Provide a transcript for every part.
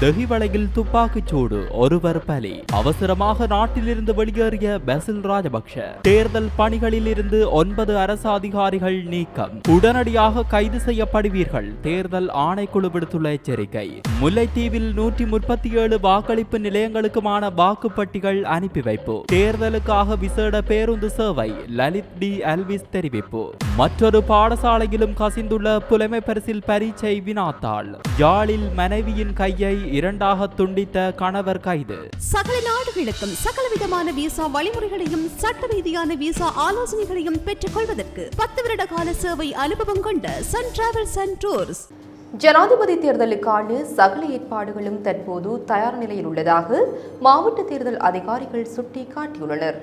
தெஹிவளையில் துப்பாக்கிச் சூடு ஒருவர் பலி. அவசரமாக நாட்டிலிருந்து வெளியேறிய பெசில் ராஜபக்ஷ. தேர்தல் பணிகளில் இருந்து ஒன்பது அரசு அதிகாரிகள் நீக்கம். உடனடியாக கைது செய்யப்படுவீர்கள். தேர்தல் ஆணைக்குழு விடுத்துள்ள எச்சரிக்கை. முல்லைத்தீவில் நூற்றி முப்பத்தி ஏழு வாக்களிப்பு நிலையங்களுக்குமான வாக்குப்பட்டிகள் அனுப்பி வைப்பு தேர்தலுக்காக விசேட பேருந்து சேவை லலித் டி. அல்விஸ் தெரிவிப்பு. மற்றொரு பாடசாலையிலும் கசிந்துள்ள புலமை பரிசில் பரீட்சை வினாத்தாள். யாழில் மனைவியின் கையை இரண்டாக துண்டித்த கணவர் கைது. சகல நாடுகளுக்கும் சகலவிதமான விசா வழிமுறைகளையும் சட்ட ரீதியான விசா ஆலோசனைகளையும் பெற்றுக் கொள்வதற்கு பத்து வருட கால சேவை அனுபவம் கொண்ட சன் டிராவல்ஸ் அண்ட் டூர்ஸ் ஜனாதிபதி தேர்தலுக்கான சகல ஏற்பாடுகளும் தற்போது தயார் நிலையில் உள்ளதாக மாவட்ட தேர்தல் அதிகாரிகள் சுட்டிக்காட்டியுள்ளனர்.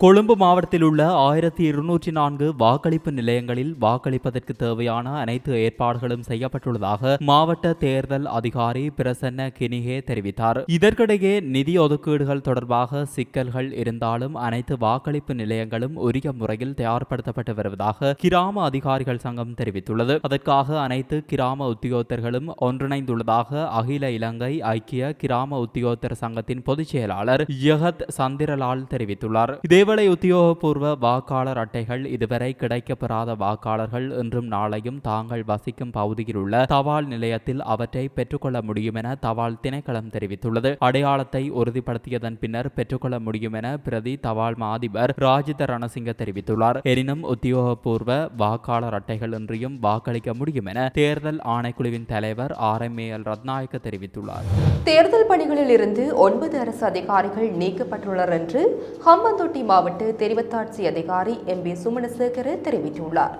கொழும்பு மாவட்டத்தில் உள்ள ஆயிரத்தி இருநூற்றி நான்கு வாக்களிப்பு நிலையங்களில் வாக்களிப்பதற்கு தேவையான அனைத்து ஏற்பாடுகளும் செய்யப்பட்டுள்ளதாக மாவட்ட தேர்தல் அதிகாரி பிரசன்ன கினிகே தெரிவித்தார். இதற்கிடையே நிதி ஒதுக்கீடுகள் தொடர்பாக சிக்கல்கள் இருந்தாலும் அனைத்து வாக்களிப்பு நிலையங்களும் உரிய முறையில் தயார்படுத்தப்பட்டு வருவதாக கிராம அதிகாரிகள் சங்கம் தெரிவித்துள்ளது. அதற்காக அனைத்து கிராம உத்தியோகத்தர்களும் ஒன்றிணைந்துள்ளதாக அகில இலங்கை ஐக்கிய கிராம உத்தியோகத்தர் சங்கத்தின் பொதுச் செயலாளர் யகத் சந்திரலால் தெரிவித்துள்ளார். இதேவேளை உத்தியோகபூர்வ வாக்காளர் அட்டைகள் இதுவரை கிடைக்கப்பெறாத வாக்காளர்கள் இன்றும் நாளையும் தாங்கள் வசிக்கும் பகுதியில் உள்ள தபால் நிலையத்தில் அவற்றை பெற்றுக்கொள்ள முடியும் என தபால் திணைக்களம் தெரிவித்துள்ளது. அடையாளத்தை உறுதிப்படுத்தியதன் பின்னர் பெற்றுக்கொள்ள முடியும் என பிரதி தபால் மாதிபர் ராஜித ரணசிங்க தெரிவித்துள்ளார். எனினும் உத்தியோகபூர்வ வாக்காளர் அட்டைகள் இன்றியும் வாக்களிக்க முடியும் என தேர்தல் ஆணைக்குழுவின் தலைவர் R. M. A. L. Rathnayake தெரிவித்துள்ளார். தேர்தல் பணிகளில் இருந்து ஒன்பது அரசு அதிகாரிகள் நீக்கப்பட்டுள்ளனர் என்று ஹம்பந்தோட்டி மாவட்ட தெரிவத்தாட்சி அதிகாரி எம். பி. சுமணசேகர தெரிவித்துள்ளார்.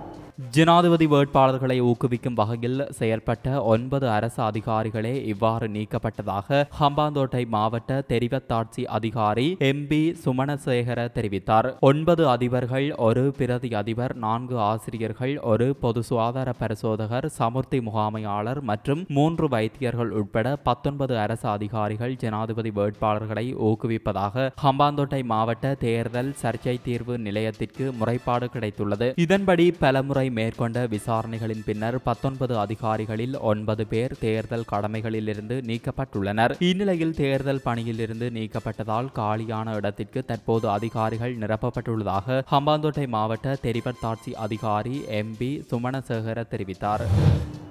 ஜனாதிபதி வேட்பாளர்களை ஊக்குவிக்கும் வகையில் செயற்பட்ட ஒன்பது அரசு அதிகாரிகளே இவ்வாறு நீக்கப்பட்டதாக ஹம்பாந்தோட்டை மாவட்ட தெரிவத்தாட்சி அதிகாரி எம் பி சுமணசேகர தெரிவித்தார். ஒன்பது அதிபர்கள் ஒரு பிரதி அதிபர் நான்கு ஆசிரியர்கள் ஒரு பொது சுகாதார பரிசோதகர் சமுர்த்தி முகாமையாளர் மற்றும் மூன்று வைத்தியர்கள் உட்பட பத்தொன்பது அரசு அதிகாரிகள் ஜனாதிபதி வேட்பாளர்களை ஊக்குவிப்பதாக ஹம்பாந்தோட்டை மாவட்ட தேர்தல் சர்ச்சை தீர்வு நிலையத்திற்கு முறைப்பாடு கிடைத்துள்ளது. இதன்படி பலமுறை மேற்கொண்ட விசாரணைகளின் பின்னர் பத்தொன்பது அதிகாரிகளில் ஒன்பது பேர் தேர்தல் கடமைகளிலிருந்து நீக்கப்பட்டுள்ளனர். இந்நிலையில் தேர்தல் பணியிலிருந்து நீக்கப்பட்டதால் காலியான இடத்திற்கு தற்போது அதிகாரிகள் நிரப்பப்பட்டுள்ளதாக ஹம்பாந்தோட்டை மாவட்ட தெரிவத்தாட்சி அதிகாரி எம் பி சுமணசேகர தெரிவித்தார்.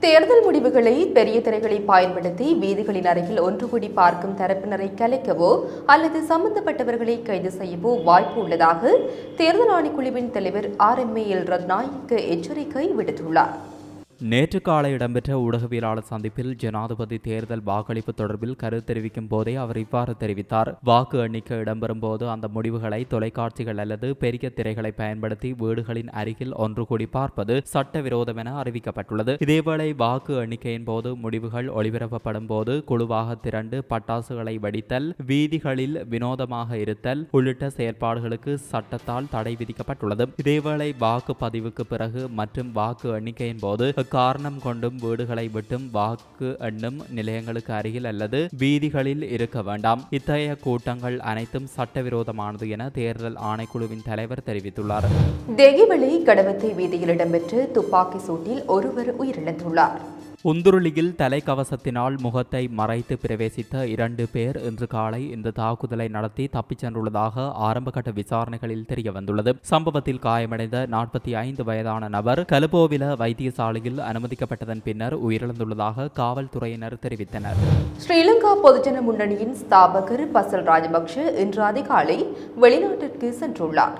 தேர்தல் முடிவுகளை பெரிய திரைகளை பயன்படுத்தி வீதிகளின் அருகில் ஒன்று கூடி பார்க்கும் தரப்பினரை கலைக்கவோ அல்லது சம்பந்தப்பட்டவர்களை கைது செய்யவோ வாய்ப்பு உள்ளதாக தேர்தல் ஆணைக்குழுவின் தலைவர் R M A L Rathnayake Rathnayake எச்சரிக்கை விடுத்துள்ளார். நேற்று காலை இடம்பெற்ற ஊடகவியலாளர் சந்திப்பில் ஜனாதிபதி தேர்தல் வாக்களிப்பு தொடர்பில் கருத்து தெரிவிக்கும் போதே அவர் இவ்வாறு தெரிவித்தார். வாக்கு எண்ணிக்கை இடம்பெறும் போது அந்த முடிவுகளை தொலைக்காட்சிகள் அல்லது பெரிய திரைகளை பயன்படுத்தி வீடுகளின் அருகில் ஒன்று கூடி பார்ப்பது சட்டவிரோதம் என அறிவிக்கப்பட்டுள்ளது. இதேவேளை வாக்கு எண்ணிக்கையின் போது முடிவுகள் ஒளிபரப்பப்படும் போது குழுவாக திரண்டு பட்டாசுகளை வெடித்தல் வீதிகளில் வினோதமாக இருத்தல் உள்ளிட்ட செயற்பாடுகளுக்கு சட்டத்தால் தடை விதிக்கப்பட்டுள்ளது. இதேவேளை வாக்குப்பதிவுக்கு பிறகு மற்றும் வாக்கு எண்ணிக்கையின் போது காரணம் கொண்டும் வீடுகளை விட்டும் வாக்கு எண்ணும் நிலையங்களுக்கு அருகில் அல்லது வீதிகளில் இருக்க வேண்டாம். இத்தகைய கூட்டங்கள் அனைத்தும் சட்டவிரோதமானது என தேர்தல் ஆணைக்குழுவின் தலைவர் தெரிவித்துள்ளார். தெகிவெளி கடவத்தை வீதியில் இடம்பெற்ற துப்பாக்கி சூட்டில் ஒருவர் உயிரிழந்துள்ளார். உந்துருளியில் தலைக்கவசத்தினால் முகத்தை மறைத்து பிரவேசித்த இரண்டு பேர் இன்று காலை இந்த தாக்குதலை நடத்தி தப்பிச் சென்றுள்ளதாக ஆரம்பகட்ட விசாரணைகளில் தெரிய வந்துள்ளது சம்பவத்தில் காயமடைந்த நாற்பத்தி ஐந்து வயதான நபர் கலுபோவில வைத்தியசாலையில் அனுமதிக்கப்பட்டதன் பின்னர் உயிரிழந்துள்ளதாக காவல்துறையினர் தெரிவித்தனர். ஸ்ரீலங்கா பொதுஜன முன்னணியின் ஸ்தாபகர் பசல் ராஜபக்ஷ இன்று அதிகாலை வெளிநாட்டிற்கு சென்றுள்ளார்.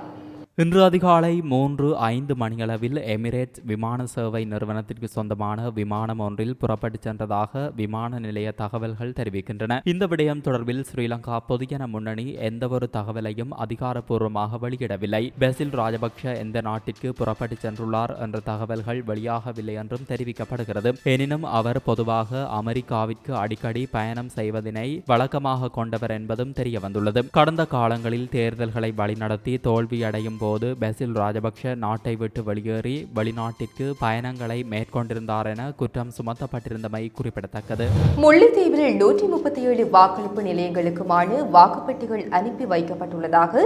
இன்று அதிகாலை மூன்று ஐந்து மணியளவில் எமிரேட்ஸ் விமான சேவை நிறுவனத்திற்கு சொந்தமான விமானம் ஒன்றில் புறப்பட்டுச் சென்றதாக விமான நிலைய தகவல்கள் தெரிவிக்கின்றன. இந்த விடயம் தொடர்பில் ஸ்ரீலங்கா பொதுஜன முன்னணி எந்தவொரு தகவலையும் அதிகாரப்பூர்வமாக வெளியிடவில்லை. பெசில் ராஜபக்ஷ எந்த நாட்டிற்கு புறப்பட்டுச் சென்றுள்ளார் என்ற தகவல்கள் வெளியாகவில்லை என்றும் தெரிவிக்கப்படுகிறது. எனினும் அவர் பொதுவாக அமெரிக்காவிற்கு அடிக்கடி பயணம் செய்வதனை வழக்கமாக கொண்டவர் என்பதும் தெரிய வந்துள்ளது கடந்த காலங்களில் தேர்தல்களை வழிநடத்தி தோல்வியடையும் போது போது பெசில் ராஜபக்ஷ நாட்டை விட்டு வெளியேறி வெளிநாட்டிற்கு பயணங்களை மேற்கொண்டிருந்தார் என குற்றம் சுமத்தப்பட்டிருந்தமை குறிப்பிடத்தக்கது. முல்லைத்தீவில் நூற்றி முப்பத்தி ஏழு வாக்களிப்பு நிலையங்களுக்குமான வாக்குப்பெட்டிகள் அனுப்பி வைக்கப்பட்டுள்ளதாக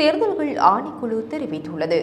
தேர்தல்கள் ஆணைக்குழு தெரிவித்துள்ளது.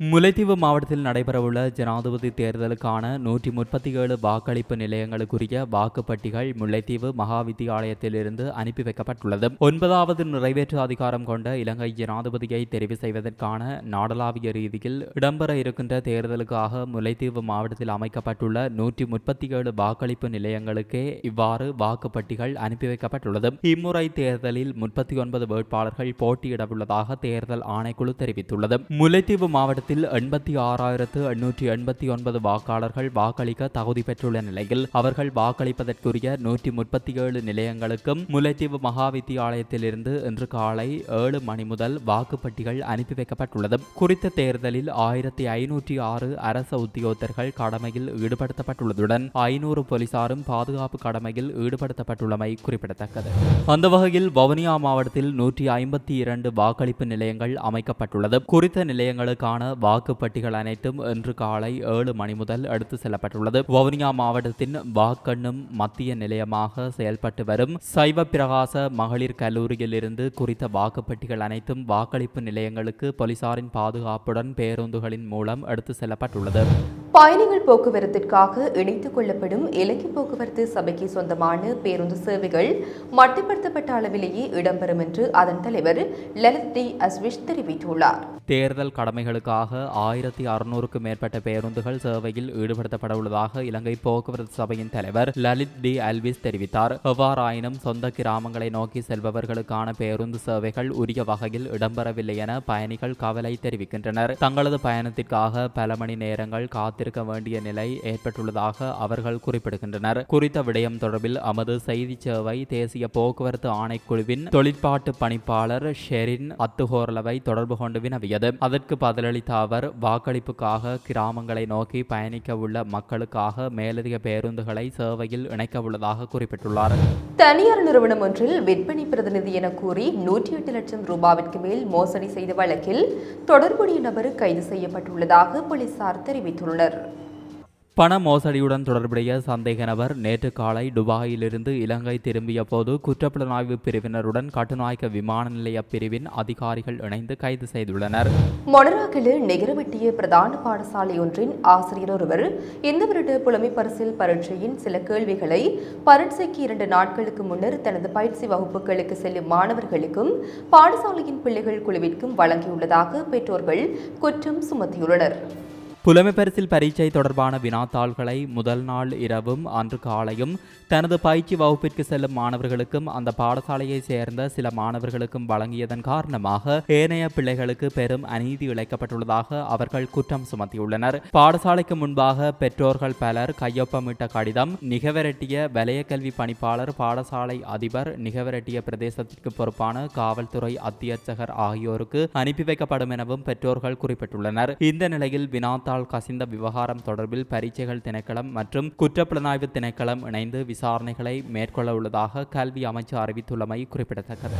முல்லைத்தீவு மாவட்டத்தில் நடைபெறவுள்ள ஜனாதிபதி தேர்தலுக்கான நூற்றி முப்பத்தி ஏழு வாக்களிப்பு நிலையங்களுக்குரிய வாக்குப்பட்டிகள் முல்லைத்தீவு மகா வித்தியாலயத்திலிருந்து அனுப்பி வைக்கப்பட்டுள்ளது. ஒன்பதாவது நிறைவேற்று அதிகாரம் கொண்ட இலங்கை ஜனாதிபதியை தெரிவு செய்வதற்கான நாடளாவிய ரீதியில் இடம்பெற இருக்கின்ற தேர்தலுக்காக முல்லைத்தீவு மாவட்டத்தில் அமைக்கப்பட்டுள்ள நூற்றி முப்பத்தி ஏழு வாக்களிப்பு நிலையங்களுக்கே இவ்வாறு வாக்குப்பட்டிகள் அனுப்பி வைக்கப்பட்டுள்ளது. இம்முறை தேர்தலில் முப்பத்தி ஒன்பது வேட்பாளர்கள் போட்டியிடவுள்ளதாக தேர்தல் ஆணைக்குழு தெரிவித்துள்ளது. முல்லைத்தீவு மாவட்டத்தில் எண்பத்தி ஆறாயிரத்து எண்ணூற்றி எண்பத்தி ஒன்பது வாக்காளர்கள் வாக்களிக்க தகுதி பெற்றுள்ள நிலையில் அவர்கள் வாக்களிப்பதற்குரிய நூற்றி முப்பத்தி ஏழு நிலையங்களுக்கும் முல்லைத்தீவு மகா வித்தியாலயத்திலிருந்து இன்று காலை ஏழு மணி முதல் வாக்குப்பட்டிகள் அனுப்பி வைக்கப்பட்டுள்ளது. குறித்த தேர்தலில் ஆயிரத்தி ஐநூற்றி ஆறு அரச உத்தியோகத்தர்கள் கடமையில் ஈடுபடுத்தப்பட்டுள்ளதுடன் ஐநூறு போலீசாரும் பாதுகாப்பு கடமையில் ஈடுபடுத்தப்பட்டுள்ளமை குறிப்பிடத்தக்கது. அந்த வகையில் வவுனியா மாவட்டத்தில் நூற்றி ஐம்பத்தி இரண்டு வாக்களிப்பு நிலையங்கள் அமைக்கப்பட்டுள்ளது. குறித்த நிலையங்களுக்கான வாக்குப்பட்டிகள் அனைத்தும் இன்று காலை ஏழு மணி முதல் எடுத்து செல்லப்பட்டுள்ளது. வவுனியா மாவட்டத்தின் வாக்கெண்ணும் மத்திய நிலையமாக செயல்பட்டு வரும் சைவ பிரகாச மகளிர் கல்லூரியில் இருந்து குறித்த வாக்குப்பட்டிகள் அனைத்தும் வாக்களிப்பு நிலையங்களுக்கு போலீசாரின் பாதுகாப்புடன் பேருந்துகளின் மூலம் எடுத்து செல்லப்பட்டுள்ளது. பயணிகள் போக்குவரத்திற்காக இணைத்துக் கொள்ளப்படும் இலங்கை போக்குவரத்து சபைக்கு சொந்தமான பேருந்து சேவைகள் மட்டுப்படுத்தப்பட்ட அளவிலேயே இடம்பெறும் என்று அதன் தலைவர் லலித் டி அஸ்விஷ் தெரிவித்துள்ளார். தேர்தல் கடமைகளுக்காக ஆயிரத்தி அறுநூறுக்கும் மேற்பட்ட பேருந்துகள் சேவையில் ஈடுபடுத்தப்பட உள்ளதாக இலங்கை போக்குவரத்து சபையின் தலைவர் லலித் டி. அல்விஸ் தெரிவித்தார். எவ்வாறாயினும் சொந்த கிராமங்களை நோக்கி செல்பவர்களுக்கான பேருந்து சேவைகள் உரிய வகையில் இடம்பெறவில்லை என பயணிகள் கவலை தெரிவிக்கின்றனர். தங்களது பயணத்திற்காக பல மணி நேரங்கள் காத்திருக்க வேண்டிய நிலை ஏற்பட்டுள்ளதாக அவர்கள் குறிப்பிடுகின்றனர். குறித்த விடயம் தொடர்பில் அமது செய்தி சேவை தேசிய போக்குவரத்து ஆணைக்குழுவின் தொழிற்பாட்டு பணிப்பாளர் ஷெரின் அத்துஹோர்லவை தொடர்பு கொண்டு வினவியது. அதற்கு பதிலளித்த அவர் வாக்களிப்புக்காக கிராமங்களை நோக்கி பயணிக்க உள்ள மக்களுக்காக மேலதிக பேருந்துகளை சேவையில் இணைக்க உள்ளதாக குறிப்பிட்டுள்ளார். தனியார் நிறுவனம் ஒன்றில் விற்பனை பிரதிநிதி என கூறி நூற்றி எட்டு லட்சம் ரூபாவிற்கு மேல் மோசடி செய்த வழக்கில் தொடர்புடைய நபர் கைது செய்யப்பட்டுள்ளதாக போலீசார் தெரிவித்துள்ளனர். பண மோசடியுடன் தொடர்புடைய சந்தேக நபர் நேற்று காலை துபாயிலிருந்து இலங்கை திரும்பிய போது குற்றப்புலனாய்வு பிரிவினருடன் கட்டுநாயக்க விமான நிலைய பிரிவின் அதிகாரிகள் இணைந்து கைது செய்துள்ளனர். மொனராகிலில் நிகரவெட்டிய பிரதான பாடசாலை ஒன்றின் ஆசிரியர் ஒருவர் இந்த வருட புலமை பரிசில் பரீட்சையின் சில கேள்விகளை பரீட்சைக்கு இரண்டு நாட்களுக்கு முன்னர் தனது பயிற்சி வகுப்புகளுக்கு செல்லும் மாணவர்களுக்கும் பாடசாலையின் பிள்ளைகள் குழுவிற்கும் வழங்கியுள்ளதாக பெற்றோர்கள் குற்றம் சுமத்தியுள்ளனர். புலமைப்பரிசில் பரீட்சை தொடர்பான வினாத்தாள்களை முதல் நாள் இரவும் அன்று காலையும் தனது பயிற்சி வகுப்பிற்கு செல்லும் மாணவர்களுக்கும் அந்த பாடசாலையை சேர்ந்த சில மாணவர்களுக்கும் வழங்கியதன் காரணமாக ஏனைய பிள்ளைகளுக்கு பெரும் அநீதி இழைக்கப்பட்டுள்ளதாக அவர்கள் குற்றம் சுமத்தியுள்ளனர். பாடசாலைக்கு முன்பாக பெற்றோர்கள் பலர் கையொப்பமிட்ட கடிதம் நிகவரட்டிய வலய கல்வி பணிப்பாளர் பாடசாலை அதிபர் நிகவரட்டிய பிரதேசத்திற்கு பொறுப்பான காவல்துறை அத்தியட்சகர் ஆகியோருக்கு அனுப்பி வைக்கப்படும் எனவும் பெற்றோர்கள் குறிப்பிட்டுள்ளனர். இந்த நிலையில் வினாத்தாள் கசிந்த விவகாரம் தொடர்பில் பரீட்சைகள் திணைக்களம் மற்றும் குற்றப்புலனாய்வு திணைக்களம் இணைந்து விசாரணைகளை மேற்கொள்ள உள்ளதாக கல்வி அமைச்சு அறிவித்துள்ளமை குறிப்பிடத்தக்கது.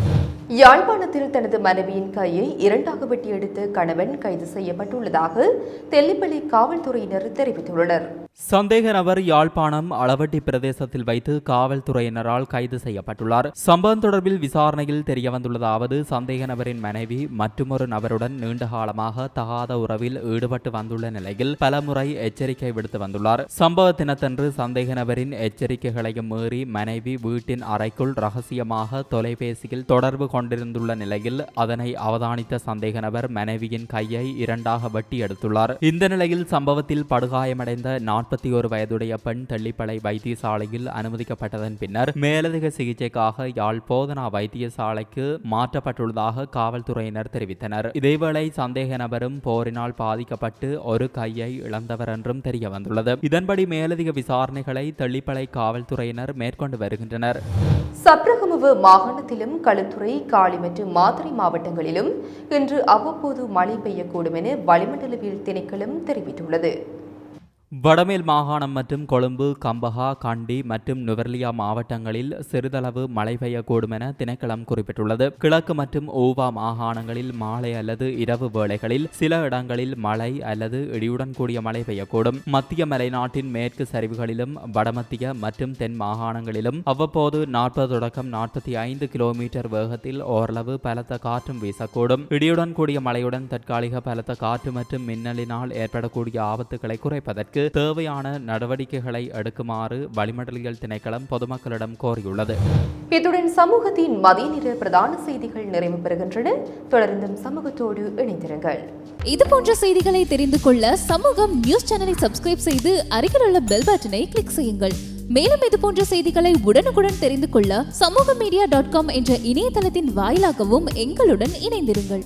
யாழ்ப்பாணத்தில் தனது மனைவியின் கையை இரண்டாக வெட்டி எடுத்த கணவன் கைது செய்யப்பட்டுள்ளதாக தெல்லிப்பள்ளி காவல்துறையினர் தெரிவித்துள்ளனர். சந்தேக நபர் யாழ்ப்பாணம் அளவட்டி பிரதேசத்தில் வைத்து காவல்துறையினரால் கைது செய்யப்பட்டுள்ளார். சம்பவம் தொடர்பில் விசாரணையில் தெரியவந்துள்ளதாவது சந்தேக நபரின் மனைவி மற்றொரு நபருடன் நீண்ட காலமாக தகாத உறவில் ஈடுபட்டு வந்துள்ள நிலையில் பலமுறை எச்சரிக்கை விடுத்து வந்துள்ளார். சம்பவ தினத்தன்று சந்தேக நபரின் எச்சரிக்கைகளையும் மீறி மனைவி வீட்டின் அறைக்குள் ரகசியமாக தொலைபேசியில் தொடர்பு கொண்டிருந்துள்ள நிலையில் அதனை அவதானித்த சந்தேக நபர் மனைவியின் கையை இரண்டாக வெட்டி எடுத்துள்ளார். இந்த நிலையில் சம்பவத்தில் படுகாயமடைந்த நாற்பத்தி ஒரு வயதுடைய பெண் தெள்ளிப்பளை வைத்தியசாலையில் அனுமதிக்கப்பட்டதன் பின்னர் மேலதிக சிகிச்சைக்காக யாழ் போதனா வைத்தியசாலைக்கு மாற்றப்பட்டுள்ளதாக காவல்துறையினர் தெரிவித்தனர். இதேவேளை சந்தேக நபரும் போரினால் பாதிக்கப்பட்டு ஒரு கையை இழந்தவர் என்றும் தெரிய வந்துள்ளது. இதன்படி மேலதிக விசாரணைகளை தெள்ளிப்பளை காவல்துறையினர் மேற்கொண்டு வருகின்றனர். சப்ரகமுவு மாகாணத்திலும் களுத்துறை காளி மற்றும் மாதிரி மாவட்டங்களிலும் இன்று அவ்வப்போது மழை பெய்யக்கூடும் என வளிமண்டலவியல் திணைக்களம் தெரிவித்துள்ளது. வடமேல் மாகாணம் மற்றும் கொழும்பு கம்பஹா கண்டி மற்றும் நுவர்லியா மாவட்டங்களில் சிறிதளவு மழை பெய்யக்கூடும் என திணைக்களம் குறிப்பிட்டுள்ளது. கிழக்கு மற்றும் ஊவா மாகாணங்களில் மாலை அல்லது இரவு வேளைகளில் சில இடங்களில் மழை அல்லது இடியுடன் கூடிய மழை பெய்யக்கூடும். மத்திய மலைநாட்டின் மேற்கு சரிவுகளிலும் வடமத்திய மற்றும் தென் மாகாணங்களிலும் அவ்வப்போது நாற்பது தொடக்கம் நாற்பத்தி ஐந்து கிலோமீட்டர் வேகத்தில் ஓரளவு பலத்த காற்றும் வீசக்கூடும். இடியுடன் கூடிய மழையுடன் தற்காலிக பலத்த காற்று மற்றும் மின்னலினால் ஏற்படக்கூடிய ஆபத்துக்களை குறைப்பதற்கு தேவையான நடவடிக்கைகளை எடுக்குமாறு வளிமண்டலியல் திணைக்களம் பொதுமக்களிடம் கோரியுள்ளது. இத்துடன் சமூகத்தின் மதிய நேர பிரதான செய்திகள் நிறைவு பெறுகின்றன. தொடர்ந்தும் சமூகத்தோடு இணைந்திருங்கள். இது போன்ற செய்திகளை தெரிந்து கொள்ள சமூகம் நியூஸ் சேனலை சப்ஸ்கிரைப் செய்து அருகில் உள்ள பெல் பட்டனை கிளிக் செய்யுங்கள். மேலும் இது போன்ற செய்திகளை உடனுக்குடன் தெரிந்து கொள்ள சமூக மீடியா டாட் காம் என்ற இணையதளத்தின் வாயிலாகவும் எங்களுடன் இணைந்திருங்கள்.